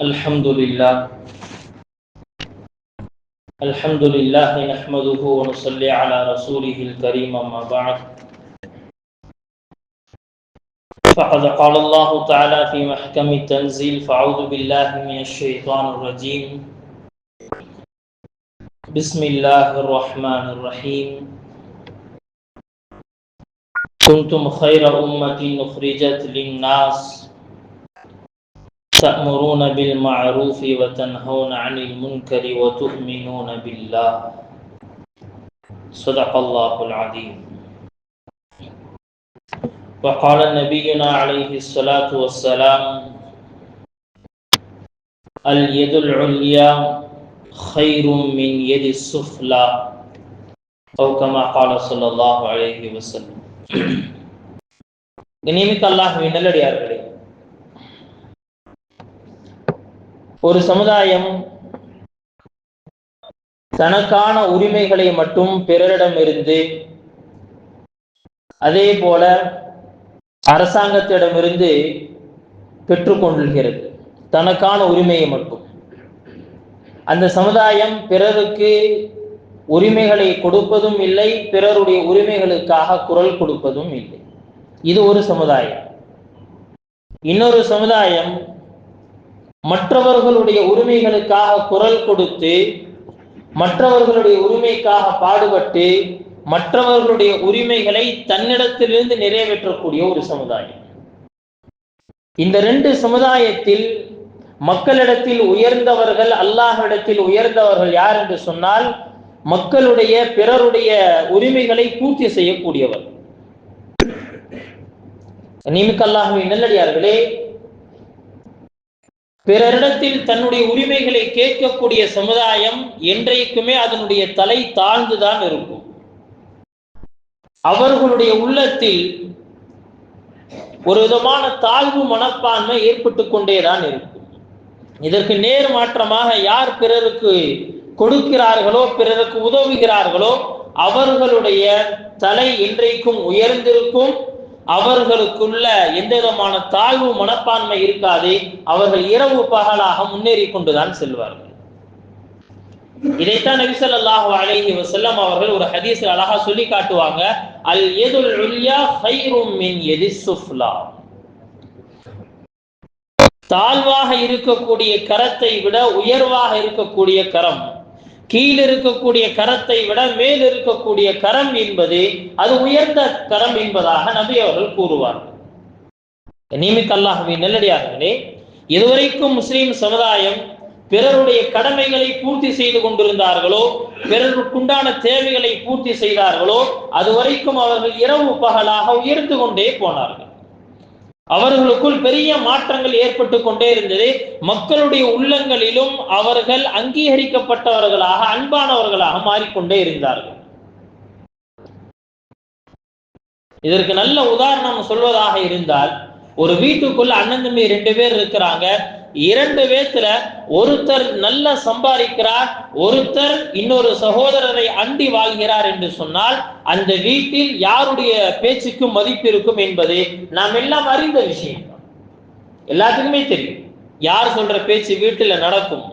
الحمد لله الحمد لله نحمده ونصلي على رسوله الكريم أما بعد فقد قال الله تعالى في محكم التنزيل فأعوذ بالله من الشيطان الرجيم بسم الله الرحمن الرحيم كنتم خير أمة أخرجت للناس تأمرون بالمعروف وتنهون عن المنكر وتؤمنون بالله صدق الله العظيم وقال نبينا عليه الصلاة والسلام اليد العليا خير من يد السفلى أو كما قال صلى الله عليه وسلم கண்ணியமிக்க அல்லாஹுவின் நல்லடியார்களே ஒரு சமுதாயம் தனக்கான உரிமைகளை மட்டும் பிறரிடமிருந்து அதே போல அரசாங்கத்திடமிருந்து பெற்றுக்கொள்கிறது தனக்கான உரிமையை மட்டும். அந்த சமுதாயம் பிறருக்கு உரிமைகளை கொடுப்பதும் இல்லை பிறருடைய உரிமைகளுக்காக குரல் கொடுப்பதும் இல்லை. இது ஒரு சமுதாயம். இன்னொரு சமுதாயம் மற்றவர்களுடைய உரிமைகளுக்காக குரல் கொடுத்து மற்றவர்களுடைய உரிமைக்காக பாடுபட்டு மற்றவர்களுடைய உரிமைகளை தன்னிடத்திலிருந்து நிறைவேற்றக்கூடிய ஒரு சமுதாயம். இந்த ரெண்டு சமுதாயத்தில் மக்களிடத்தில் உயர்ந்தவர்கள் அல்லாஹிடத்தில் உயர்ந்தவர்கள் யார் என்று சொன்னால் மக்களுடைய பிறருடைய உரிமைகளை பூர்த்தி செய்யக்கூடியவர். நிமிக்க அல்லாஹுவின் நல்லடியார்களே பிறரிடத்தில் தன்னுடைய உரிமைகளை கேட்கக்கூடிய சமுதாயம் என்றைக்குமே அதனுடைய தலை தாழ்ந்துதான் இருக்கும். அவர்களுடைய உள்ளத்தில் ஒரு விதமான தாழ்வு மனப்பான்மை ஏற்பட்டு கொண்டேதான் இருக்கும். இதற்கு நேர் மாற்றமாக யார் பிறருக்கு கொடுக்கிறார்களோ பிறருக்கு உதவுகிறார்களோ அவர்களுடைய தலை என்றைக்கும் உயர்ந்திருக்கும். அவர்களுக்குள்ள எந்த விதமான தாழ்வு மனப்பான்மை இருக்காது. அவர்கள் இரவு பகலாக முன்னேறி கொண்டுதான் செல்வார்கள். இதைத்தான் நபிசல்லாஹு அலைஹி வசல்லம் அவர்கள் ஒரு ஹதீஸ் அழகா சொல்லி காட்டுவாங்க. அல் எதுல் உல்யா ஹைரும் மின் எதி சுஃப்லா. தாழ்வாக இருக்கக்கூடிய கரத்தை விட உயர்வாக இருக்கக்கூடிய கரம். கீழ் இருக்கக்கூடிய கரத்தை விட மேல் இருக்கக்கூடிய கரம் என்பது அது உயர்ந்த கரம் என்பதாக நபி அவர்கள் கூறுவார்கள் நியமித்த அல்லாஹுவின் நெல்லடியார்களே இதுவரைக்கும் முஸ்லீம் சமுதாயம் பிறருடைய கடமைகளை பூர்த்தி செய்து கொண்டிருந்தார்களோ பிறருக்குண்டான தேவைகளை பூர்த்தி செய்தார்களோ அதுவரைக்கும் அவர்கள் இரவு பகலாக உயர்ந்து கொண்டே போனார்கள். அவர்களுக்குள் பெரிய மாற்றங்கள் ஏற்பட்டு கொண்டே இருந்தது. மக்களுடைய உள்ளங்களிலும் அவர்கள் அங்கீகரிக்கப்பட்டவர்களாக அன்பானவர்களாக மாறிக்கொண்டே இருந்தார்கள். இதற்கு நல்ல உதாரணம் சொல்வதாக இருந்தால் ஒரு வீட்டுக்குள்ள அண்ணன் தம்பி ரெண்டு பேர் இருக்கிறாங்க. இரண்டு பேத்துல ஒருத்தர் நல்லா சம்பாதிக்கிறார் ஒருத்தர் இன்னொரு சகோதரரை அண்டி வாழ்கிறார் என்று சொன்னால் அந்த வீட்டில் யாருடைய பேச்சுக்கும் மதிப்பு இருக்கும் என்பது நாம் எல்லாம் அறிந்த விஷயம். எல்லாத்துக்குமே தெரியும். யார் சொல்ற பேச்சு வீட்டுல நடக்கும்?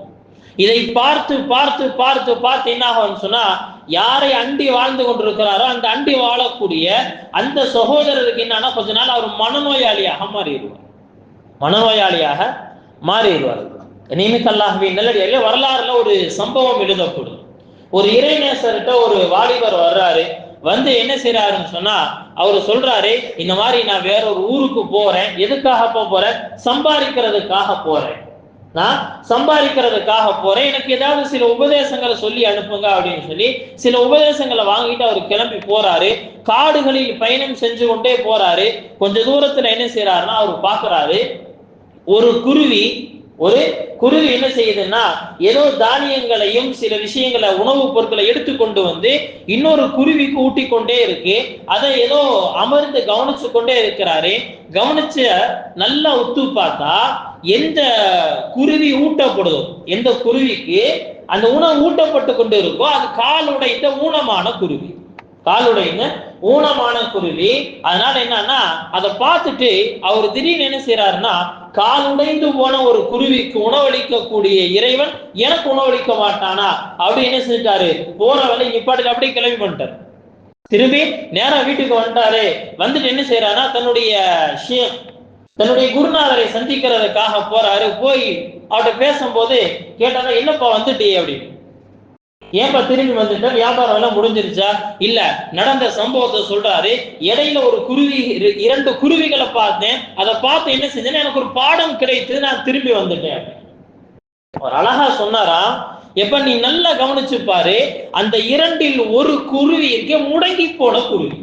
இதை பார்த்து பார்த்து பார்த்து பார்த்து என்ன ஆகும் சொன்னா யாரை அண்டி வாழ்ந்து கொண்டிருக்கிறாரோ அந்த அண்டி வாழக்கூடிய அந்த சகோதரருக்கு என்னன்னா கொஞ்ச நாள் அவர் மனநோயாளியாக மாறிடுவார். மனநோயாளியாக மாறிடுவார்கள். நியமிக்க அல்லாஹுவின் நல்லடியாக வரலாறுல ஒரு சம்பவம் எழுதப்படும். ஒரு இறைநேசர்கிட்ட ஒரு வாலிபர் வர்றாரு. வந்து என்ன செய்யறாருன்னு சொன்னா அவர் சொல்றாரு இந்த மாதிரி நான் வேற ஒரு ஊருக்கு போறேன். எதுக்காக போறேன்? சம்பாதிக்கிறதுக்காக போறேன். நான் சம்பாதிக்கிறதுக்காக போறேன். எனக்கு ஏதாவது சில உபதேசங்களை சொல்லி அனுப்புங்க அப்படின்னு சொல்லி சில உபதேசங்களை வாங்கிட்டு அவர் கிளம்பி போறாரு. காடுகளில் பயணம் செஞ்சு கொண்டே போறாரு. கொஞ்ச தூரத்துல என்ன செய்யறாருன்னா அவர் பாக்குறாரு. ஒரு குருவி ஒரு குருவி என்ன செய்யுதுன்னா ஏதோ தானியங்களையும் சில விஷயங்களை உணவுப் பொருட்களை எடுத்து கொண்டு வந்து இன்னொரு குருவிக்கு ஊட்டி கொண்டே இருக்கு. அதை ஏதோ அமர்ந்து கவனிச்சு கொண்டே இருக்கிறாரு. கவனிச்ச நல்லா உத்து பார்த்தா எந்த குருவி ஊட்டப்படுதோ எந்த குருவிக்கு அந்த உணவு ஊட்டப்பட்டு கொண்டு இருக்கோ அது காலுடைந்த ஊனமான குருவி. காலுடைந்த ஊனமான குருவி. அதனால என்னன்னா அதை பார்த்துட்டு அவர் திடீர்னு என்ன செய்யறாருன்னா கால் உடைந்து போன ஒரு குருவிக்கு உணவளிக்கக்கூடிய இறைவன் எனக்கு உணவளிக்க மாட்டானா? அப்படி என்ன செஞ்சிட்டாரு? போற வேலை நிப்பாட்டில் அப்படியே கிளம்பி பண்ணிட்டாரு திரும்பி நேரா வீட்டுக்கு வந்துட்டாரு. வந்துட்டு என்ன செய்யறாருன்னா தன்னுடைய தன்னுடைய குருநாதரை சந்திக்கிறதுக்காக போறாரு. போய் அவர்கிட்ட பேசும்போது கேட்டாங்க என்னப்பா வந்துட்டே அப்படின்னு. ஏன்பா திரும்பி வந்துட்ட? வியாபாரம் எல்லாம் முடிஞ்சிருச்சா? இல்ல நடந்த சம்பவத்தை சொல்றாரு. இடையில ஒரு குருவி இரு- இரண்டு குருவிகளை பார்த்தேன். அதை பார்த்து என்ன செஞ்சேன்னா எனக்கு ஒரு பாடம் கிடைத்து நான் திரும்பி வந்துட்டேன். ஒரு அழகா சொன்னாரா? எப்ப நீ நல்லா கவனிச்சு பாரு அந்த இரண்டில் ஒரு குருவி இருக்க முடங்கி போன குருவி.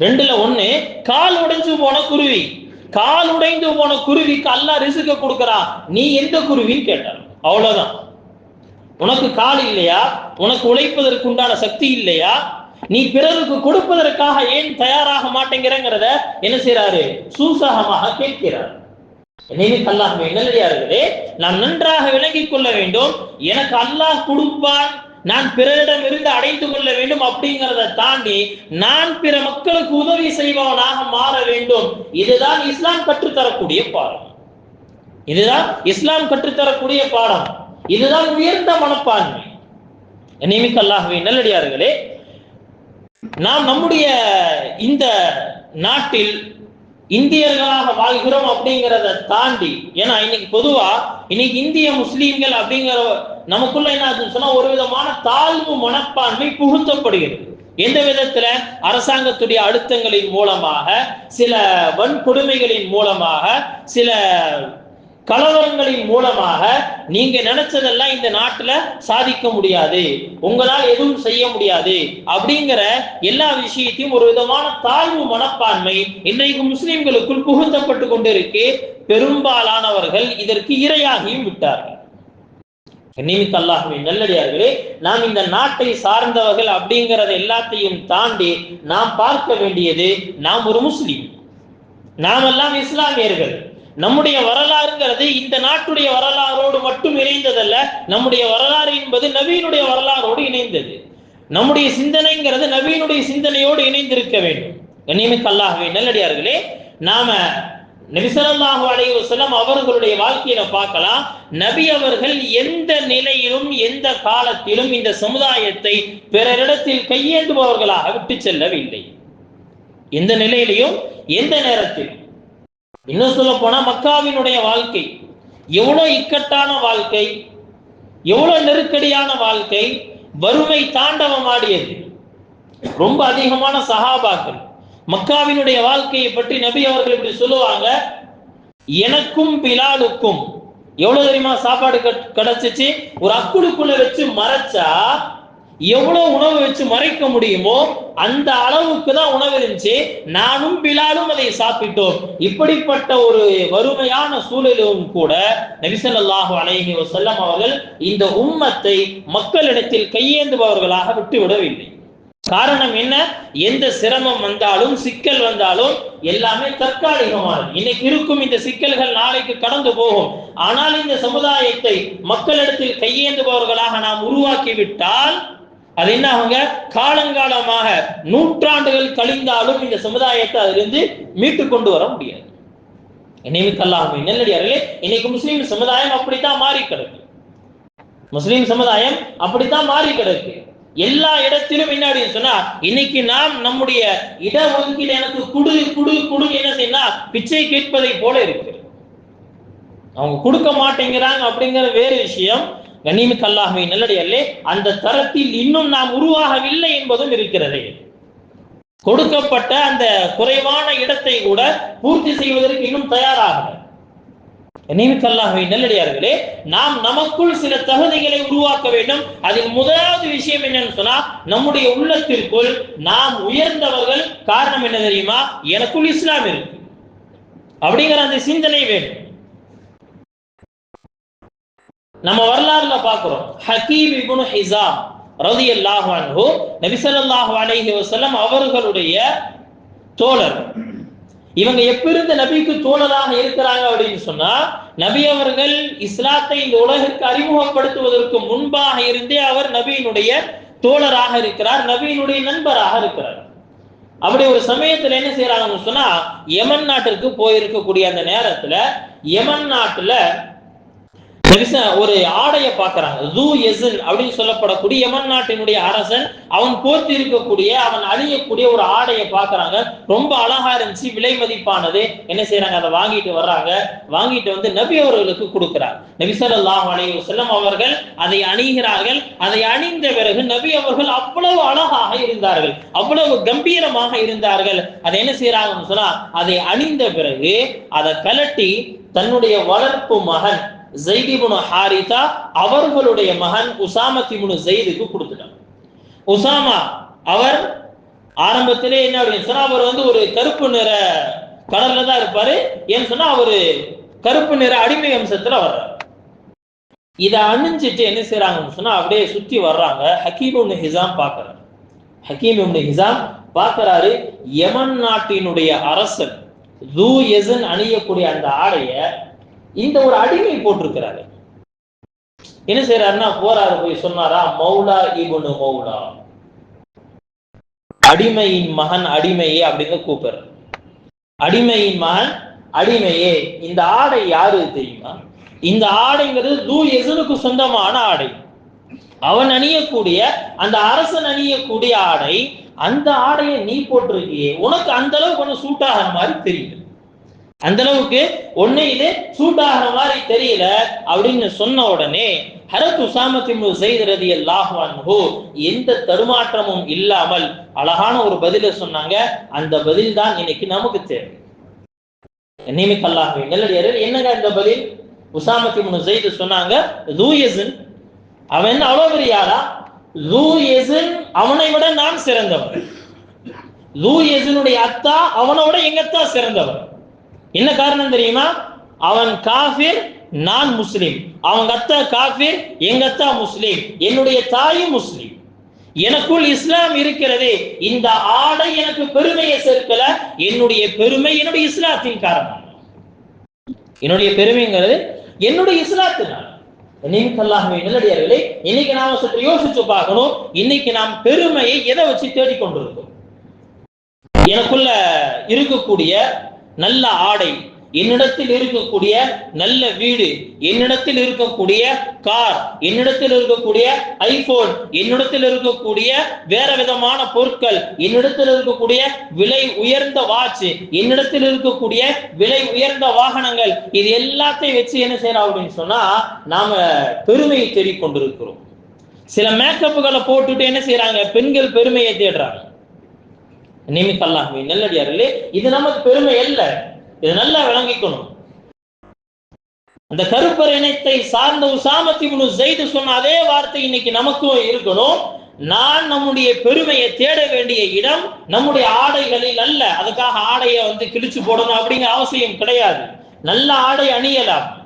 ரெண்டுல ஒண்ணு கால் உடைஞ்சு போன குருவி. கால் உடைந்து போன குருவிக்கு அல்லா ரிசுக்க கொடுக்கறா. நீ எந்த குருவின்னு கேட்டார். அவ்வளவுதான். உனக்கு கால் இல்லையா? உனக்கு உழைப்பதற்கு உண்டான சக்தி இல்லையா? நீ பிறருக்கு கொடுப்பதற்காக ஏன் தயாராக மாட்டேங்கிறங்கிறத என்ன செய்யறாரு சூசகமாக கேட்கிறார். நினைவு அல்லாஹ் நல்லே நான் நன்றாக விளங்கிக் கொள்ள வேண்டும். எனக்கு அல்லாஹ் கொடுப்பான். நான் பிறரிடம் இருந்து அடைந்து கொள்ள வேண்டும் அப்படிங்கிறத தாண்டி நான் பிற மக்களுக்கு உதவி செய்பவனாக மாற வேண்டும். இதுதான் இஸ்லாம் கற்றுத்தரக்கூடிய பாடம். இதுதான் இஸ்லாம் கற்றுத்தரக்கூடிய பாடம். இதுதான் உயர்ந்த மனப்பான்மை. நியமிக்க அல்லாகவே நல்லடியார்களே நாம் நம்முடைய இந்த நாட்டில் இந்தியர்களாக வாழ்கிறோம் அப்படிங்கிறத தாண்டி ஏன்னா இன்னைக்கு பொதுவா இன்னைக்கு இந்திய முஸ்லீம்கள் அப்படிங்கிற நமக்குள்ள என்ன ஆகுதுன்னு சொன்னா ஒரு விதமான தாழ்வு மனப்பான்மை புகுத்தப்படுகிறது. எந்த விதத்துல? அரசாங்கத்துடைய அழுத்தங்களின் மூலமாக சில வன்கொடுமைகளின் மூலமாக சில கலவரங்களின் மூலமாக நீங்க நினைச்சதெல்லாம் இந்த நாட்டுல சாதிக்க முடியாது. உங்களால் எதுவும் செய்ய முடியாது. அப்படிங்கிற எல்லா விஷயத்தையும் ஒரு விதமான தாழ்வு மனப்பான்மை இன்றைக்கு முஸ்லிம்களுக்குள் புகுத்தப்பட்டு கொண்டிருக்கு. பெரும்பாலானவர்கள் இதற்கு இரையாகியும் விட்டார்கள். நிமித்த அல்லாஹுமே நல்லடியார்களே நாம் இந்த நாட்டை சார்ந்தவர்கள் அப்படிங்கறத எல்லாத்தையும் தாண்டி நாம் பார்க்க வேண்டியது நாம் ஒரு முஸ்லீம். நாம் எல்லாம் இஸ்லாமியர்கள். நம்முடைய வரலாறுங்கிறது இந்த நாட்டுடைய வரலாறோடு மட்டும் இணைந்ததல்ல நம்முடைய வரலாறு என்பது நவீனுடைய வரலாறோடு இணைந்தது. நம்முடைய சிந்தனைங்கிறது நவீனுடைய சிந்தனையோடு இணைந்திருக்க வேண்டும். கண்ணியமிக்க அல்லாகவே நல்லடியார்களே நாம நபிசல்லாஹு அலைஹி செல்லம் அவர்களுடைய வாழ்க்கையில பார்க்கலாம். நபி அவர்கள் எந்த நிலையிலும் எந்த காலத்திலும் இந்த சமுதாயத்தை பிறரிடத்தில் கையேந்துபவர்களாக விட்டு செல்லவில்லை. எந்த நிலையிலையும் எந்த நேரத்திலும். இன்னும் சொல்ல போனா மக்காவினுடைய வாழ்க்கை. எவ்வளவு இக்கட்டான வாழ்க்கை எவ்வளவு நெருக்கடியான வாழ்க்கை வறுமை தாண்டவம் ஆடியது ரொம்ப அதிகமான சகாபாக்கள். மக்காவினுடைய வாழ்க்கையை பற்றி நபி அவர்கள் இப்படி சொல்லுவாங்க எனக்கும் பிலாலுக்கும். எவ்வளவு தெரியுமா சாப்பாடு கட்- கிடைச்சிச்சு? ஒரு அக்குடுக்குள்ள வச்சு மறைச்சா எவ்வளவு உணவு வச்சு மறைக்க முடியுமோ அந்த அளவுக்கு தான் உணவு இருந்துச்சு. நானும் பிலாலும் அதை சாப்பிட்டோம். இப்படிப்பட்ட ஒரு வறுமையான சூழலிலும் கூட நபிசல்லாஹு அலைஹி வசல்லம் அவர்கள் இந்த உம்மத்தை மக்களிடத்தில் கையேந்துபவர்களாக விட்டு விடவில்லை காரணம் என்ன? எந்த சிரமம் வந்தாலும் சிக்கல் வந்தாலும் எல்லாமே தற்காலிகமானது. இன்னைக்கு இருக்கும் இந்த சிக்கல்கள் நாளைக்கு கடந்து போகும். ஆனால் இந்த சமுதாயத்தை மக்களிடத்தில் கையேந்துபவர்களாக நாம் உருவாக்கிவிட்டால் அது என்ன ஆகுங்க காலங்காலமாக நூற்றாண்டுகள் கழிந்தாலும் இந்த சமுதாயத்தை அதிலிருந்து மீட்டு கொண்டு வர முடியாது. நியமிக்கல்லாமே நெல்லடியார்களே இன்னைக்கு முஸ்லீம் சமுதாயம் அப்படித்தான் மாறி கிடக்கு. முஸ்லீம் சமுதாயம் அப்படித்தான் மாறி கிடக்கு. எல்லா இடத்திலும் என்ன அப்படின்னு சொன்னா இன்னைக்கு நாம் நம்முடைய இட ஒதுக்கீடு எனக்கு குடு குடு குடு என்ன செய்யணும் பிச்சை கேட்பதை போல இருக்கு. அவங்க கொடுக்க மாட்டேங்கிறாங்க அப்படிங்கிற வேறு விஷயம். கண்ணியமிக்க அல்லாஹ்வை நல்லடியல்லே அந்த தரத்தில் இன்னும் நாம் உருவாகவில்லை என்பதும் இருக்கிறது. கொடுக்கப்பட்ட அந்த குறைவான இடத்தை கூட பூர்த்தி செய்வதற்கு இன்னும் தயாராகல. நியமிக்க அல்லாஹ்வை நல்லடியார்களே நாம் நமக்குள் சில தகுதிகளை உருவாக்க வேண்டும். அதில் முதலாவது விஷயம் என்னன்னு சொன்னா நம்முடைய உள்ளத்திற்குள் நாம் உயர்ந்தவர்கள் காரணம் என்ன தெரியுமா? எனக்குள் இஸ்லாம் இருக்கு. அப்படிங்கிற அந்த சிந்தனை வேணும். நம்ம வரலாறுல பாக்குறோம். ஹக்கீம் இப்னு ஹிசாம் அல்லாஹ் அன்ஹு நபி அலைஹி வசல்லம் அவர்களுடைய தோழர். இவங்க எப்பிருந்த நபிக்கு தோழராக இருக்கிறாங்க அப்படின்னு சொன்னா நபி அவர்கள் இஸ்லாத்தை இந்த உலகிற்கு அறிமுகப்படுத்துவதற்கு முன்பாக இருந்தே அவர் நபியினுடைய தோழராக இருக்கிறார் நபியினுடைய நண்பராக இருக்கிறார். அப்படி ஒரு சமயத்துல என்ன செய்யறாங்கன்னு சொன்னா யமன் நாட்டிற்கு போயிருக்கக்கூடிய அந்த நேரத்துல யமன் நாட்டுல பெருசா ஒரு ஆடைய பாக்குறாங்க ஜூ எசின் அப்படின்னு சொல்லப்படக்கூடிய யமன் நாட்டினுடைய அரசன் அவன் போர்த்தி இருக்கக்கூடிய அவன் அழியக்கூடிய ஒரு ஆடையை பாக்குறாங்க ரொம்ப அழகா இருந்துச்சு விலை மதிப்பானது. என்ன செய்யறாங்க அதை வாங்கிட்டு வர்றாங்க. வாங்கிட்டு வந்து நபி அவர்களுக்கு கொடுக்கிறார் நபி அலைய செல்லம் அவர்கள் அதை அணிகிறார்கள். அதை அணிந்த பிறகு நபி அவர்கள் அவ்வளவு அழகாக இருந்தார்கள். அவ்வளவு கம்பீரமாக இருந்தார்கள். அதை என்ன செய்யறாங்கன்னு சொன்னா அதை அணிந்த பிறகு அதை கலட்டி தன்னுடைய வளர்ப்பு மகன் ஜெய்திபுனு ஹாரிதா அவர்களுடைய மகன் உசாமத்திபுனு ஜெயிதுக்கு கொடுத்துட்டான். உசாமா அவர் ஆரம்பத்திலே என்ன அப்படின்னு சொன்னா அவர் வந்து ஒரு கருப்பு நிற கலர்ல தான் இருப்பாரு. ஏன்னு சொன்னா அவரு கருப்பு நிற அடிமை அம்சத்துல வர்றாரு. இதை அணிஞ்சிட்டு என்ன செய்யறாங்கன்னு சொன்னா அப்படியே சுத்தி வர்றாங்க. ஹக்கீம் இப்னு ஹிசாம் பார்க்கறாரு. ஹக்கீம் இப்னு ஹிசாம் பார்க்கறாரு யமன் நாட்டினுடைய அரசன் ஜூ எசன் அணியக்கூடிய அந்த ஆடைய இந்த ஒரு அடிமை போட்டிருக்கிறாரு. என்ன செய்யறாருன்னா போறாரு போய் சொன்னாரா மௌலா இபுனு மௌலா. அடிமையின் மகன் அடிமையே அப்படின்னு கூப்பிடுற அடிமையின் மகன் அடிமையே இந்த ஆடை யாரு தெரியுமா? இந்த ஆடைங்கிறது தூ எசனுக்கு சொந்தமான ஆடை. அவன் அணியக்கூடிய அந்த அரசன் அணியக்கூடிய ஆடை அந்த ஆடையை நீ போட்டிருக்கியே உனக்கு அந்த அளவுக்கு ஒண்ணு சூட் ஆகிற மாதிரி தெரியுது. அந்த அளவுக்கு ஒண்ணு இது மாதிரி தெரியல அப்படின்னு சொன்ன உடனே ஹரத் உசாமத்தின் செய்கிறது அல்லாஹு எந்த தடுமாற்றமும் இல்லாமல் அழகான ஒரு பதில சொன்னாங்க. அந்த பதில் தான் இன்னைக்கு நமக்கு தேவை. நியமிக்க அல்லாஹுவை நெல்லடியாரு என்னங்க இந்த பதில்? உசாமத்தின் செய்து சொன்னாங்க அவன் என்ன அவ்வளவு பெரிய ஆளா? அவனை விட நான் சிறந்தவன். லூயசனுடைய அத்தா அவனோட எங்க சிறந்தவன்? என்ன காரணம் தெரியுமா? அவன் காஃபிர் நான் முஸ்லீம். அவங்க அத்தா காஃபிர் எங்க அத்தா முஸ்லீம். என்னுடைய தாயும் முஸ்லீம். எனக்குள் இஸ்லாம் இருக்கிறது. இந்த ஆடை எனக்கு பெருமையை சேர்க்கல. என்னுடைய பெருமை என்னுடைய இஸ்லாத்தின் காரணம். என்னுடைய பெருமைங்கிறது என்னுடைய இஸ்லாத்தினால். நிமித்தல்லாகவே நல்லடியார்களே இன்னைக்கு நாம சற்று யோசிச்சு பார்க்கணும். இன்னைக்கு நாம் பெருமையை எதை வச்சு தேடிக்கொண்டிருக்கோம்? எனக்குள்ள இருக்கக்கூடிய நல்ல ஆடை என்னிடத்தில் இருக்கக்கூடிய நல்ல வீடு என்னிடத்தில் இருக்கக்கூடிய கார் என்னிடத்தில் இருக்கக்கூடிய ஐபோன் என்னிடத்தில் இருக்கக்கூடிய வேற விதமான பொருட்கள் என்னிடத்தில் இருக்கக்கூடிய விலை உயர்ந்த வாட்ச் என்னிடத்தில் இருக்கக்கூடிய விலை உயர்ந்த வாகனங்கள் இது எல்லாத்தையும் வச்சு என்ன செய்யறோம் அப்படின்னு சொன்னா நாம பெருமையை தேடிக்கொண்டிருக்கிறோம். சில மேக்கப்புகளை போட்டுட்டு என்ன செய்யறாங்க? பெண்கள் பெருமையை தேடுறாங்க. நிமித்தல்லாமே நல்லடியார்களே இது நமக்கு பெருமை அல்ல. இது நல்லா விளங்கிக்கணும். அந்த கருப்பர் இனத்தை சார்ந்த உசாமத்தி முனு செய்து சொன்ன அதே வார்த்தை இன்னைக்கு நமக்கும் இருக்கணும். நான் நம்முடைய பெருமையை தேட வேண்டிய இடம் நம்முடைய ஆடைகளில் அல்ல. அதுக்காக ஆடையை வந்து கிழிச்சு போடணும் அப்படிங்கிற அவசியம் கிடையாது. நல்ல ஆடை அணியலாம்.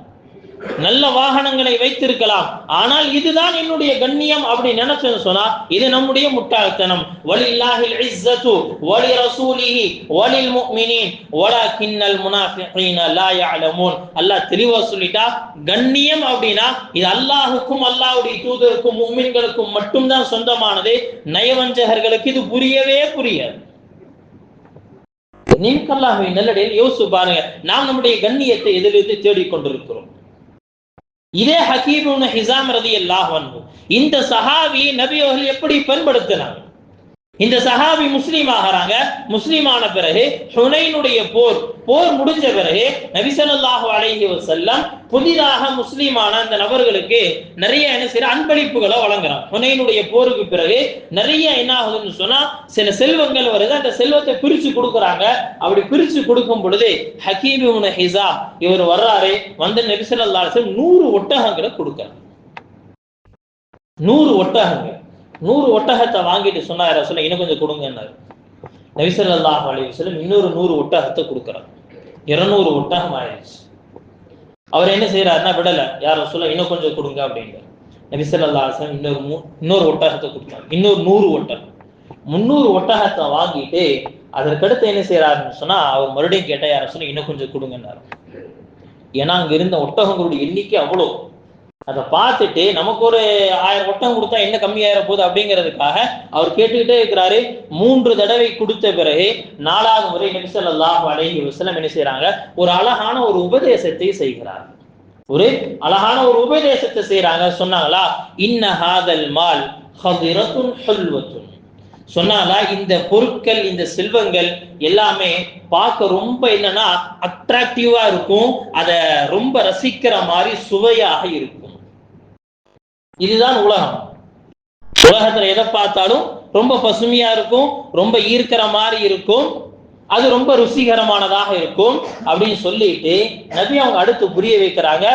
நல்ல வாகனங்களை வைத்திருக்கலாம். ஆனால் இதுதான் என்னுடைய கண்ணியம் அப்படி நினைச்சேன்னு சொன்னா இது நம்முடைய முட்டாள்தனம். வலில்லாஹில் இஸ்ஸத்து வலி ரசூலிஹி வலில் முஃமினீன் வலாகின்னல் முனாஃபிகீன லா யஅலமூன். அல்லாஹ் தெளிவா சொல்லிட்டா கண்ணியம் அப்படின்னா இது அல்லாஹ்வுக்கும் அல்லாஹ்வுடைய தூதருக்கும் முஃமின்களுக்கும் மட்டும்தான் சொந்தமானது. நயவஞ்சகர்களுக்கு இது புரியவே புரியாது. நீங்கல்லாகவே நல்லடையில் யோசிச்சு பாருங்க. நாம் நம்முடைய கண்ணியத்தை எதிலிருந்து தேடிக்கொண்டிருக்கிறோம். இதே ஹக்கீம் ஹிசாம் ரதி அல்லாஹ் இந்த சஹாவி நபி அவர்கள் எப்படி பயன்படுத்தினாங்க? இந்த சஹாபி முஸ்லீம் ஆகிறாங்க. முஸ்லீம் ஆன பிறகு ஹுனைனுடைய போர் போர் முடிஞ்ச பிறகு நபிசல்லாஹு அலைஹி வசல்லம் புதிதாக முஸ்லீமான அந்த நபர்களுக்கு நிறைய என்ன செய்யற அன்பளிப்புகளை வழங்குறான். ஹுனைனுடைய போருக்கு பிறகு நிறைய என்ன ஆகுதுன்னு சொன்னா சில செல்வங்கள் வருது. அந்த செல்வத்தை பிரிச்சு கொடுக்குறாங்க. அப்படி பிரிச்சு கொடுக்கும் பொழுது ஹக்கீம் ஹிசா இவர் வர்றாரு. வந்து நபி நூறு ஒட்டகங்களை கொடுக்குறாங்க நூறு ஒட்டகங்கள். நூறு ஒட்டகத்தை வாங்கிட்டு சொன்னார் சொல்ல இன்னும் கொஞ்சம் கொடுங்கன்னாரு நபிசல்லாஹ் அலைவசல்லம் இன்னொரு நூறு ஒட்டகத்தை கொடுக்குறார். இருநூறு ஒட்டகம் ஆயிடுச்சு. அவர் என்ன செய்யறாருன்னா விடல யார சொல்ல இன்னும் கொஞ்சம் கொடுங்க அப்படிங்கிற நபிசல்லா அலுவலம் இன்னொரு இன்னொரு ஒட்டகத்தை கொடுத்தாரு. இன்னொரு நூறு ஒட்டகம். முந்நூறு ஒட்டகத்தை வாங்கிட்டு அதற்கடுத்து என்ன செய்யறாருன்னு சொன்னா அவர் மறுபடியும் கேட்டா யார சொன்னா இன்னும் கொஞ்சம் கொடுங்கன்னாரு ஏன்னா அங்க இருந்த ஒட்டகங்களுடைய எண்ணிக்கை அவ்வளோ. அதை பார்த்துட்டு நமக்கு ஒரு ஆயிரம் ஒட்டம் கொடுத்தா என்ன கம்மியாயிர போகுது அப்படிங்கிறதுக்காக அவர் கேட்டுக்கிட்டே இருக்கிறாரு. மூன்று தடவை கொடுத்த பிறகு நாலாவது முறை நபிசல்லாஹ் அலைஹி வஸல்லம் என்ன செய்யறாங்க ஒரு அழகான ஒரு உபதேசத்தை செய்கிறார். ஒரு அழகான ஒரு உபதேசத்தை செய்யறாங்க சொன்னாங்களா? இன்ன ஹாதல் மால் ஹதிரத்துன் ஹுல்வத்துன். சொன்னாங்களா? இந்த பொருட்கள் இந்த செல்வங்கள் எல்லாமே பார்க்க ரொம்ப என்னன்னா அட்ராக்டிவா இருக்கும். அதை ரொம்ப ரசிக்கிற மாதிரி சுவையாக இருக்கும். இதுதான் உலகம். உலகத்துல எதை பார்த்தாலும் ரொம்ப பசுமையா இருக்கும் ரொம்ப ஈர்க்கிற மாதிரி இருக்கும் அது ரொம்ப ருசிகரமானதாக இருக்கும் அப்படின்னு சொல்லிட்டு நபி அவங்க அடுத்து புரிய வைக்கிறாங்க.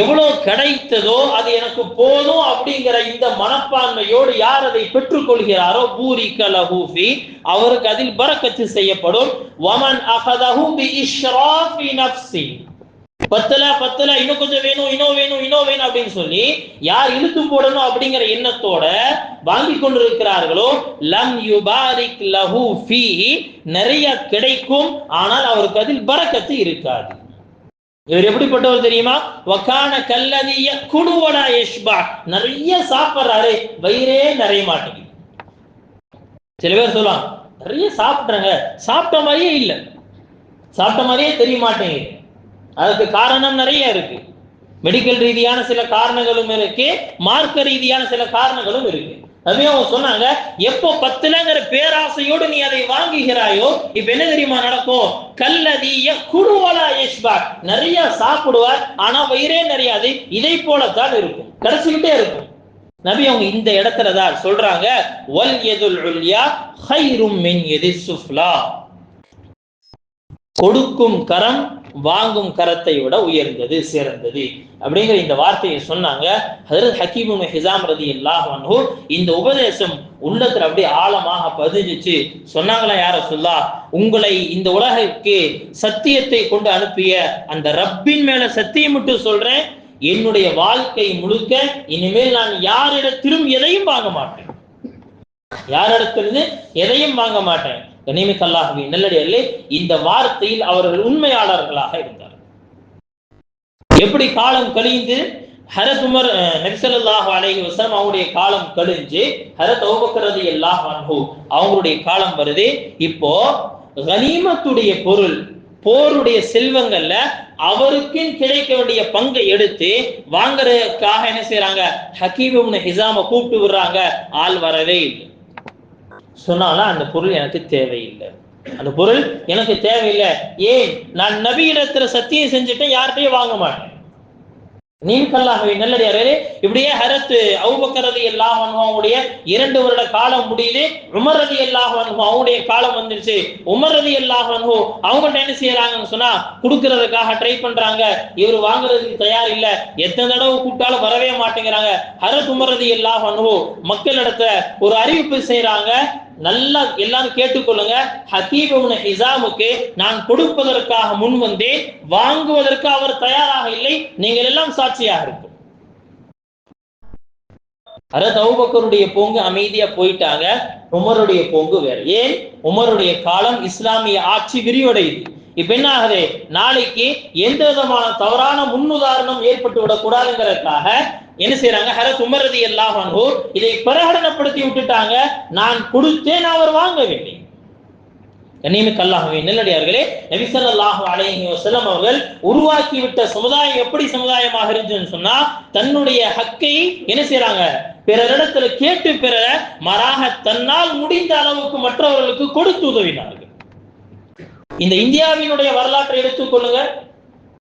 எவ்வளவு கிடைத்ததோ அது எனக்கு போதும் அப்படிங்கிற இந்த மனப்பான்மையோடு யார் அதை பெற்றுக்கொள்கிறாரோ பூரி கலஹூஃபி அவருக்கு அதில் பரக்கத்து செய்யப்படும். வமன் அகதஹு பி இஷ்ராஃபி நப்சின் பத்தல பத்தல இன்னும் கொஞ்சம் வேணும் இன்னும் வேணும் இன்னும் வேணும் அப்படின்னு சொல்லி யார் இழுத்து போடணும் அப்படிங்கிற எண்ணத்தோட வாங்கி கொண்டிருக்கிறார்களோ லம் யுபாரிக் லஹு ஃபி நிறைய கிடைக்கும் ஆனால் அவருக்கு அதில் பறக்கத்து இருக்காது. இவர் எப்படிப்பட்டவர் தெரியுமா? வக்கான கல்லதிய குடுவடா யஷ்பா. நிறைய சாப்பிடுறாரு வயிறே நிறைய மாட்டேங்குது. சில பேர் சொல்லலாம் நிறைய சாப்பிட்றாங்க சாப்பிட்ட மாதிரியே இல்லை. சாப்பிட்ட மாதிரியே தெரிய மாட்டேங்குது. அதுக்கு காரணம் நிறைய இருக்கு. மெடிக்கல் ரீதியான சில காரணங்களும் இருக்கு. மார்க்க ரீதியான சில காரணங்களும் இருக்கு. அதுவே அவங்க சொன்னாங்க எப்போ பத்துலங்கிற பேராசையோடு நீ அதை வாங்குகிறாயோ இப்ப என்ன தெரியுமா நடக்கும்? கல்லதிய குருவலா யஷ்பா. நிறைய சாப்பிடுவார் ஆனா வயிறே நிறையாது. இதை போலத்தான் இருக்கும். கடைசிக்கிட்டே இருக்கும். நபி அவங்க இந்த இடத்துல தான் சொல்றாங்க வல் எதுல் ஹைரும் மின் எதி சுஃப்லா. கொடுக்கும் கரம் வாங்கும் கரத்தை விட உயர்ந்தது சிறந்தது. அப்படிங்கிற இந்த வார்த்தையை சொன்னாங்க. ஹதரத் ஹக்கீபும் ஹிசாம் ரதி அல்லாஹ் இந்த உபதேசம் உள்ளத்துல அப்படியே ஆழமாக பதிஞ்சிச்சு. சொன்னாங்களா யார சொல்லா உங்களை இந்த உலகிற்கு சத்தியத்தை கொண்டு அனுப்பிய அந்த ரப்பின் மேல சத்தியம் மட்டும் சொல்றேன். என்னுடைய வாழ்க்கை முழுக்க இனிமேல் நான் யாரிடத்திலும் எதையும் வாங்க மாட்டேன். யாரிடத்திலிருந்து எதையும் வாங்க மாட்டேன். கனிமிக்கல்லாகவே நல்லடியார்களே இந்த வார்த்தையில் அவர்கள் உண்மையாளர்களாக இருந்தார் எப்படி காலம் கழிந்து ஹரத் உமர் நபிசல்லாஹு அலைஹி வஸல்லம் அவங்களுடைய காலம் கழிஞ்சு ஹரத் ஓபக்கிறது எல்லா அன்ஹு அவங்களுடைய காலம் வருது இப்போ கனிமத்துடைய பொருள் போருடைய செல்வங்கள்ல அவருக்கு கிடைக்க வேண்டிய பங்கை எடுத்து வாங்குறதுக்காக என்ன செய்யறாங்க ஹக்கீம் ஹிசாம கூப்பிட்டு விடுறாங்க. ஆள் வரவே இல்லை. சொன்னாலும் அந்த பொருள் எனக்கு தேவையில்லை. அந்த பொருள் எனக்கு தேவையில்லை. ஏன்? நான் நபியிடத்துல சத்தியம் செஞ்சுட்டேன் யார்கிட்டயும் வாங்க மாட்டேன். நீங்கல்லாகவே நல்லடியாரே இப்படியே ஹரத்து அவுபக்கரதி எல்லாம் அவங்களுடைய இரண்டு வருட காலம் முடியுது. உமர் ரதி எல்லாம் அவங்களுடைய காலம் வந்துருச்சு. உமர் ரதி எல்லாம் அவங்க என்ன செய்யறாங்கன்னு சொன்னா கொடுக்கறதுக்காக ட்ரை பண்றாங்க. இவர் வாங்குறதுக்கு தயார் இல்ல. எத்தனை தடவை கூப்பிட்டாலும் வரவே மாட்டேங்கிறாங்க. ஹரத் உமர் ரதி எல்லாம் மக்களிடத்துல ஒரு அறிவிப்பு செய்யறாங்க நல்லா எல்லாரும் கேட்டுக்கொள்ளுங்க. ஹக்கீபுன் ஹிசாமுக்கு நான் கொடுப்பதற்காக முன் வந்தேன். வாங்குவதற்கு அவர் தயாராக இல்லை. நீங்கள் எல்லாம் சாட்சியாக இருக்கும். அரத் அவுபக்கருடைய போங்கு அமைதியா போயிட்டாங்க. உமருடைய போங்கு வேற. ஏன்? உமருடைய காலம் இஸ்லாமிய ஆட்சி விரிவடையுது. இப்ப என்ன ஆகுது? நாளைக்கு எந்த விதமான தவறான முன்னுதாரணம் ஏற்பட்டு விடக்கூடாதுங்கிறதுக்காக என்ன செய்யறாங்க ஹரத் உமரதி எல்லாம் இதை பிரகடனப்படுத்தி விட்டுட்டாங்க நான் கொடுத்தேன் அவர் வாங்கவில்லை. கண்ணியமிக்க அல்லாஹுவே நல்லடியார்களே நபிசல்லாஹு அலைஹி வஸல்லம் அவர்கள் உருவாக்கி விட்ட சமுதாயம் எப்படி சமுதாயமாக இருந்துச்சுன்னு சொன்னா தன்னுடைய ஹக்கை என்ன செய்யறாங்க பிறரிடத்துல கேட்டு பிற மாறாக தன்னால் முடிந்த அளவுக்கு மற்றவர்களுக்கு கொடுத்து உதவினார்கள். இந்த இந்தியாவினுடைய வரலாற்றை எடுத்துக்கொள்ளுங்க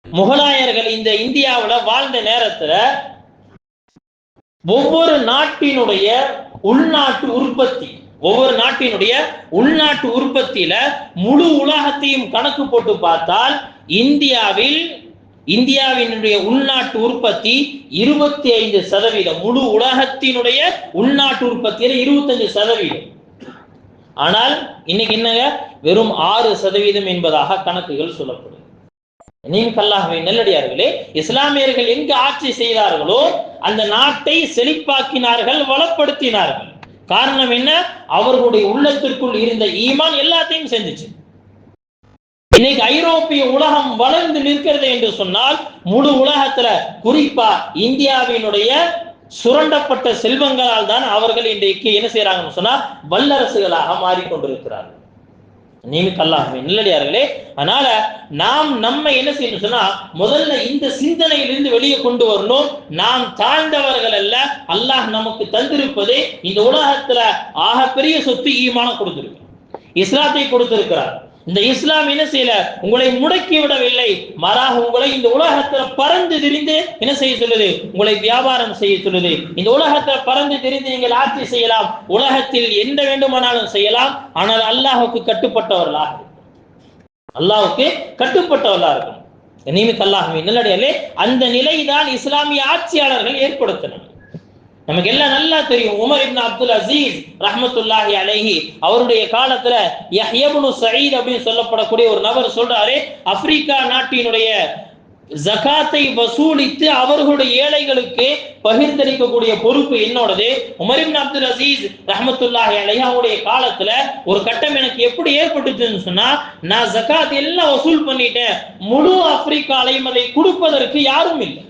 முகலாயர்கள் இந்த இந்தியாவுல வாழ்ந்த நேரத்துல ஒவ்வொரு நாட்டினுடைய உள்நாட்டு உற்பத்தி ஒவ்வொரு நாட்டினுடைய உள்நாட்டு உற்பத்தியில முழு உலகத்தையும் கணக்கு போட்டு பார்த்தால் இந்தியாவில் இந்தியாவினுடைய உள்நாட்டு உற்பத்தி இருபத்தி ஐந்து சதவீதம் முழு உலகத்தினுடைய உள்நாட்டு உற்பத்தியில இருபத்தஞ்சு சதவீதம். ஆனால் இன்னைக்கு என்னங்க? வெறும் ஆறு சதவீதம் என்பதாக கணக்குகள் சொல்லப்படும் நீங்கல்லாகவே நல்லடியார்களே இஸ்லாமியர்கள் எங்கு ஆட்சி செய்தார்களோ அந்த நாட்டை செழிப்பாக்கினார்கள் வளப்படுத்தினார்கள். காரணம் என்ன? அவர்களுடைய உள்ளத்திற்குள் இருந்த ஈமான் எல்லாத்தையும் செஞ்சுச்சு இன்னைக்கு ஐரோப்பிய உலகம் வளர்ந்து நிற்கிறது என்று சொன்னால் முழு உலகத்துல குறிப்பா இந்தியாவினுடைய சுரண்டப்பட்ட செல்வங்களால் தான் அவர்கள் இன்றைக்கு என்ன செய்யறாங்கன்னு சொன்னா வல்லரசுகளாக மாறிக்கொண்டிருக்கிறார்கள். நீமிக்கு அல்லாஹ்வே நல்லடியார்களே அதனால நாம் நம்ம என்ன செய்யணும் சொன்னா முதல்ல இந்த சிந்தனையிலிருந்து வெளியே கொண்டு வரணும். நாம் தாழ்ந்தவர்கள் அல்ல அல்லாஹ் நமக்கு தந்திருப்பது இந்த உலகத்துல ஆகப்பெரிய சொத்து ஈமானம் கொடுத்திருக்கு. இஸ்லாத்தை கொடுத்திருக்கிறார். இந்த இஸ்லாம் என்ன செய்யல? உங்களை முடக்கி விடவில்லை. மாறாக உங்களை இந்த உலகத்துல பறந்து திரிந்து என்ன செய்ய சொல்லுது? உங்களை வியாபாரம் செய்ய சொல்லுது. இந்த உலகத்துல பறந்து திரிந்து நீங்கள் ஆட்சி செய்யலாம். உலகத்தில் எந்த வேண்டுமானாலும் செய்யலாம். ஆனால் அல்லாஹுக்கு கட்டுப்பட்டவர்களாக அல்லாஹுக்கு கட்டுப்பட்டவர்களா இருக்கும் நியமித் அல்லாஹுமே நல்லடியாலே அந்த நிலைதான் இஸ்லாமிய ஆட்சியாளர்கள் ஏற்படுத்தினர் நமக்கு எல்லாம் நல்லா தெரியும். உமர் இப்னு அப்துல் அசீஸ் ரஹமத்துல்லாஹி அலைஹி அவருடைய காலத்துல யஹ்யபுனு சயீத் அப்படின்னு சொல்லப்படக்கூடிய ஒரு நபர் சொல்றாரு ஆப்பிரிக்கா நாட்டினுடைய ஜகாத்தை வசூலித்து அவர்களுடைய ஏழைகளுக்கு பகிர்ந்தளிக்கக்கூடிய பொறுப்பு என்னோடது? உமர் அப்துல் அசீஸ் ரஹமத்துல்லாஹி அலைஹி அவருடைய காலத்துல ஒரு கட்டம் எனக்கு எப்படி ஏற்பட்டுச்சுன்னு சொன்னா நான் ஜகாத் எல்லாம் வசூல் பண்ணிட்டேன். முழு ஆப்பிரிக்காலையும் அதை கொடுப்பதற்கு யாரும் இல்லை.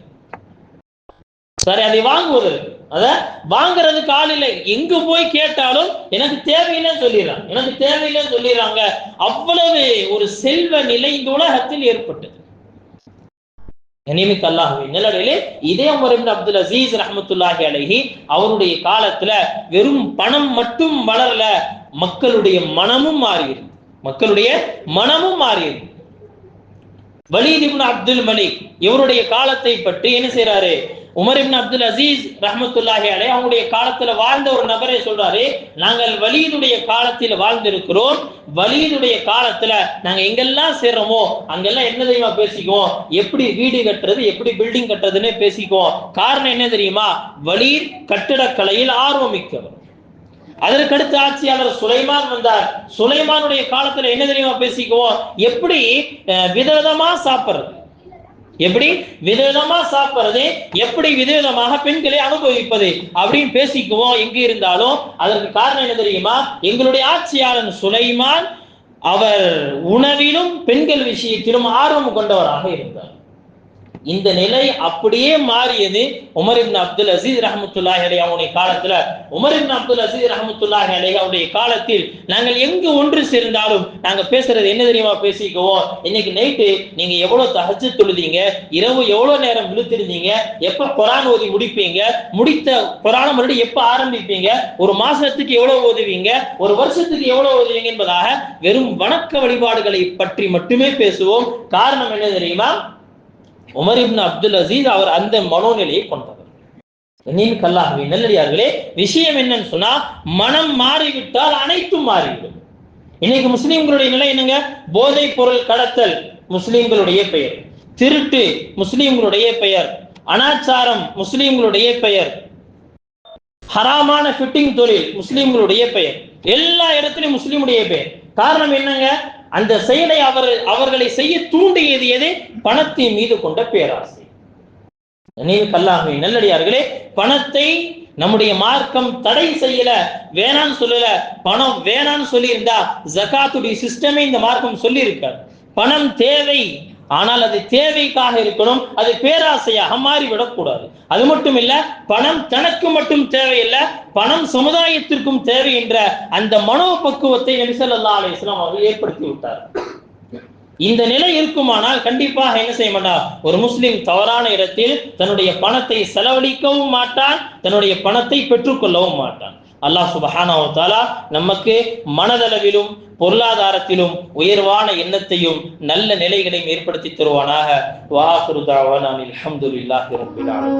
சரி அதை வாங்குவது. அத வாங்குறதுக்கு ஆள் இல்லை. எங்க போய் கேட்டாலும் எனக்கு தேவையில்லைன்னு சொல்லிடுறாங்க. எனக்கு தேவையில்லைன்னு சொல்லிடுறாங்க. அவ்வளவு ஒரு செல்வ நிலை இந்த உலகத்தில் ஏற்பட்டது. நியமிக்க அல்லாஹுவே இதே உமர் அப்துல் அசீஸ் ரஹமத்துல்லாஹி அழகி அவருடைய காலத்துல வெறும் பணம் மட்டும் வளரல மக்களுடைய மனமும் மாறியது. மக்களுடைய மனமும் மாறியது. வலீத் இப்னு அப்துல் மலிக் இவருடைய காலத்தை பற்றி என்ன செய்யறாரு உமர் இப்னு அப்துல் அசீஸ் ரஹமத்துல்லாஹி அலே அவங்களுடைய காலத்துல வாழ்ந்த ஒரு நபரை சொல்றாரு நாங்கள் வலீதுடைய காலத்தில் வாழ்ந்திருக்கிறோம் வலீதுடைய காலத்துல நாங்க எங்கெல்லாம் சேர்றோமோ அங்கெல்லாம் என்ன தெரியுமா பேசிக்குவோம்? எப்படி வீடு கட்டுறது எப்படி பில்டிங் கட்டுறதுன்னு பேசிக்குவோம். காரணம் என்ன தெரியுமா? வலீத் கட்டிடக்கலையில் ஆர்வம் மிக்கவர் அதற்கடுத்த ஆட்சியாளர் சுலைமான் வந்தார். சுலைமானுடைய காலத்துல என்ன தெரியுமா பேசிக்குவோம்? எப்படி விதவிதமா சாப்பிடுறது. எப்படி? விதவிதமா சாப்பிடுறது எப்படி விதவிதமாக பெண்களை அனுபவிப்பது அப்படின்னு பேசிக்குவோம். எங்க இருந்தாலும் அதற்கு காரணம் என்ன தெரியுமா? எங்களுடைய ஆட்சியாளன் சுலைமான் அவர் உணவிலும் பெண்கள் விஷயத்திலும் ஆர்வம் கொண்டவராக இருந்தார். இந்த நிலை அப்படியே மாறியது உமர் இப்னு அப்துல் அசீஸ் ரஹமத்துல்லாஹி அலி அவனுடைய காலத்துல. உமர் இப்னு அப்துல் அசீஸ் ரஹமத்துல்லாஹி அலி அவருடைய காலத்தில் நாங்கள் எங்கு ஒன்று சேர்ந்தாலும் நாங்க பேசுறது என்ன தெரியுமா பேசிக்குவோம்? இன்னைக்கு நைட்டு நீங்க எவ்வளவு தகச்சு தொழுதீங்க? இரவு எவ்வளவு நேரம் விழுத்திருந்தீங்க எப்ப குரான் ஓதி முடிப்பீங்க? முடித்த குரான மறுபடியும் எப்ப ஆரம்பிப்பீங்க? ஒரு மாசத்துக்கு எவ்வளவு ஓதுவீங்க? ஒரு வருஷத்துக்கு எவ்வளவு ஓதுவீங்க என்பதாக வெறும் வணக்க வழிபாடுகளை பற்றி மட்டுமே பேசுவோம். காரணம் என்ன தெரியுமா? உமர் இப்னு அப்துல் அசீஸ் அவர் அந்த மனோநிலையை கொண்டவர். நீன் கல்லாகவே நல்லடியார்களே விஷயம் என்னன்னு சொன்னா மனம் மாறிவிட்டால் அனைத்தும் மாறிவிடும். இன்னைக்கு முஸ்லீம்களுடைய நிலை என்னங்க? போதைப் பொருள் கடத்தல் முஸ்லீம்களுடைய பெயர். திருட்டு முஸ்லீம்களுடைய பெயர். அனாச்சாரம் முஸ்லீம்களுடைய பெயர். ஹராமான ஃபிட்டிங் தொழில் முஸ்லிம்களுடைய பெயர். எல்லா இடத்துலையும் முஸ்லிமுடைய பெயர். காரணம் என்னங்க? அந்த செயலை அவர் அவர்களை செய்ய தூண்டியது எது? பணத்தின் மீது கொண்ட பேராசை. நினைவு கல்லாகவே நல்லடியார்களே பணத்தை நம்முடைய மார்க்கம் தடை செய்யல வேணான்னு சொல்லல. பணம் வேணான்னு சொல்லியிருந்தா ஜகாத்துடைய சிஸ்டமே இந்த மார்க்கம் சொல்லியிருக்கார். பணம் தேவை ஆனால் அது தேவைக்காக இருக்கணும் அது பேராசையாக மாறிவிடக்கூடாது. அது மட்டும் இல்ல பணம் தனக்கு மட்டும் தேவையில்லை பணம் சமுதாயத்திற்கும் தேவை என்ற அந்த மனோபக்குவத்தை நபிசல்லா அலிஸ்லாம் அவர்கள் ஏற்படுத்தி விட்டார் இந்த நிலை இருக்குமானால் கண்டிப்பாக என்ன செய்ய மாட்டார்? ஒரு முஸ்லிம் தவறான இடத்தில் தன்னுடைய பணத்தை செலவழிக்கவும் மாட்டான் தன்னுடைய பணத்தை பெற்றுக்கொள்ளவும் மாட்டான். அல்லாஹ் சுபஹானா வ நமக்கு மனதளவிலும் பொருளாதாரத்திலும் உயர்வான எண்ணத்தையும் நல்ல நிலைகளையும் ஏற்படுத்தி தருவானாக. வாஹருதாவான் அலமதுல்லா திரும்பினான்